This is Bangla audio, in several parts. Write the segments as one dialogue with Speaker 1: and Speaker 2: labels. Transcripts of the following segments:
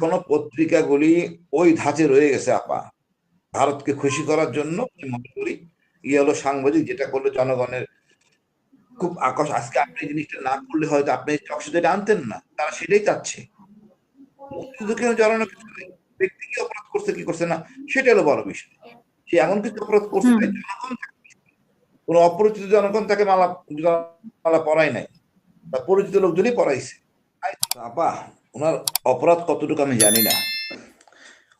Speaker 1: এখনও পত্রিকাগুলি ওই ধাঁচে রয়ে গেছে আপা। ভারতকে খুশি করার জন্য মনে করি ইয়ে হলো সাংবাদিক যেটা করলে জনগণের খুব আকর্ষ আজকে আপনি জিনিসটা না করলে হয়তো আপনি চকশোতে আনতেন না তারা সেটাই চাচ্ছে। মুক্তিযুদ্ধকে জড়ানো কিছু ব্যক্তি কি অপরাধ করছে কি করছে না সেটা হলো বড় বিষয়। সে এমন কিছু অপরাধ করছে জনগণ কোন অপরিচিত জনগণ তাকে মালা মালা পরাই নাই। বা পরিচিত লোকজনই পড়াইছে আপা ওনার অপরাধ কতটুকু আমি জানি না।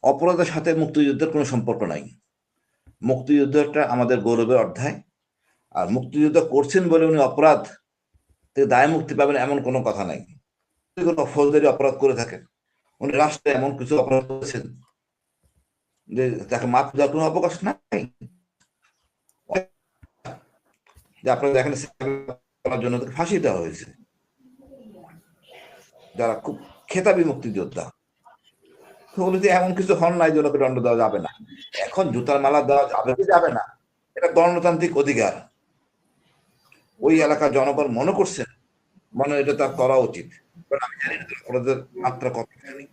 Speaker 1: অপরাধের সাথে মুক্তিযুদ্ধের কোনো সম্পর্ক নাই। মুক্তিযুদ্ধটা আমাদের গৌরবের অধ্যায়। আর মুক্তিযুদ্ধ করছেন বলে উনি অপরাধ থেকে দায় মুক্তি পাবেন এমন কোনো কথা নাই। কোনো ফৌজদারি অপরাধ করে থাকেন, উনি রাষ্ট্রে এমন কিছু অপরাধ করেছেন যে তাকে মাপ দেওয়ার কোনো অবকাশ নাই? যে আপনারা দেখেন জন্য ফাঁসি দেওয়া হয়েছে। যারা খুব খেতাবি মুক্তিযোদ্ধা এমন কিছু হন নাই যে দণ্ড দেওয়া যাবে না। এখন জুতার মালা দেওয়া যাবে যাবে না? এটা গণতান্ত্রিক অধিকার। ওই এলাকার জনগণ মনে করছেন মনে এটা তার করা উচিত। আমি জানি না অপরাধের মাত্রা কত জানি।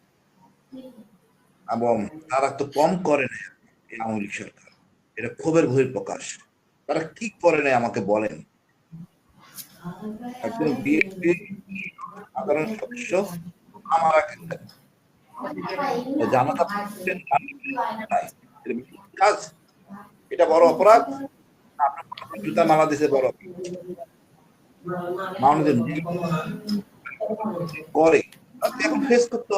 Speaker 1: এবং তারা তো কম করে না এই আওয়ামী সরকার। এটা ক্ষোভের বহির প্রকাশ তারা কি করে নাই আমাকে বলেন। একজন বিএনপি সদস্য আমার কাজ? এটা বড় অপরাধ? জুতা মালা দিছে বড় করে। এখন ফেস করতে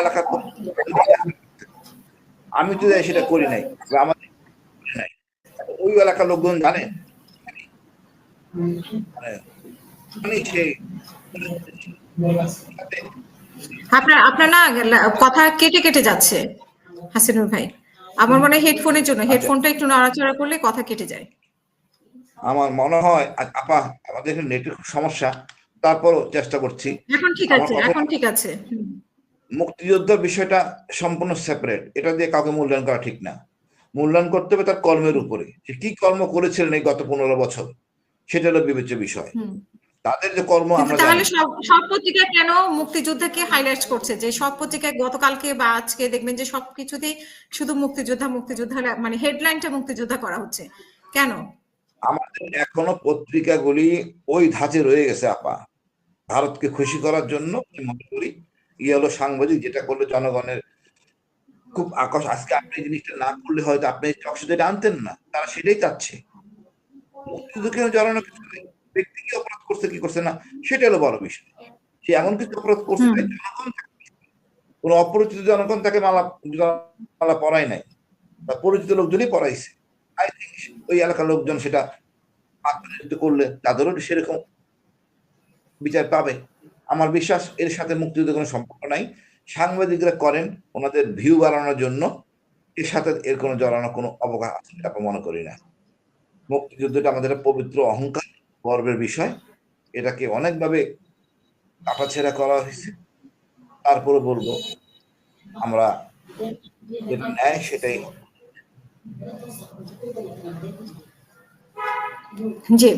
Speaker 1: এলাকা আমি তো সেটা করি নাই। আমাদের ওই এলাকার লোকজন জানে?
Speaker 2: আপনার আপনার না কথা কেটে কেটে যাচ্ছে হাসিনুর ভাই। আমার মনে হেডফোনের জন্য হেডফোনটা একটু নড়াচড়া করলে কথা কেটে যায়।
Speaker 1: আমার মনে হয় আপা আমাদের নেটের সমস্যা তারপরও চেষ্টা করছি।
Speaker 2: এখন ঠিক আছে এখন ঠিক আছে।
Speaker 1: মুক্তিযোদ্ধার বিষয়টা সম্পূর্ণ সেপারেট এটা দিয়ে কাউকে মূল্যায়ন করা ঠিক না। মূল্যায়ন করতে হবে তার কর্মের উপরে। যে কি কর্ম করেছিলেন এই গত পনেরো বছর? সেটা হলো বিবেচ্য বিষয়। তাদের যে কর্ম আমরা
Speaker 2: তাহলে সব পত্রিকা কেন মুক্তিযুদ্ধকে হাইলাইট করছে? যে সব পত্রিকায় গতকালকে বা আজকে দেখবেন যে সবকিছুতেই শুধু মুক্তিযোদ্ধা মুক্তিযোদ্ধা মানে হেডলাইনটা মুক্তিযোদ্ধা করা হচ্ছে। কেন?
Speaker 1: আমাদের এখনও পত্রিকাগুলি ওই ধাঁচে রয়ে গেছে আপা। ভারতকে খুশি করার জন্য আমি মনে করি ইয়ে হলো সাংবাদিক যেটা করলে জনগণের খুব আকর্ষ আজকে আপনি জিনিসটা না করলে হয়তো আপনি চকশোতে আনতেন না তারা সেটাই চাচ্ছে। জড়ানো কিছু নেই। ব্যক্তি কি অপরাধ করছে কি করছে না, সেটা হলো বড় বিষয়। সে এমন কিছু অপরাধ করছে কোন অপরিচিত জনগণ তাকে মালা মালা নাই। পরিচিত লোকজনই আই থিঙ্ক ওই এলাকার লোকজন সেটা আত্মনিযুক্ত করলে তাদেরও সেরকম বিচার পাবে। আমার বিশ্বাস এর সাথে মুক্তিযুদ্ধ কোনো সম্পর্ক নাই। সাংবাদিকরা করেন, ওনাদের ভিউ বাড়ানোর জন্য। এর সাথে এর কোনো জড়ানো কোনো অবকাশ আছে মনে করি না। মুক্তিযুদ্ধটা আমাদের পবিত্র অহংকার গর্বের বিষয়। এটাকে অনেকভাবে কাটাছেড়া করা হয়েছে। তারপরে বলব, আমরা যেটা সেটাই।
Speaker 2: জি।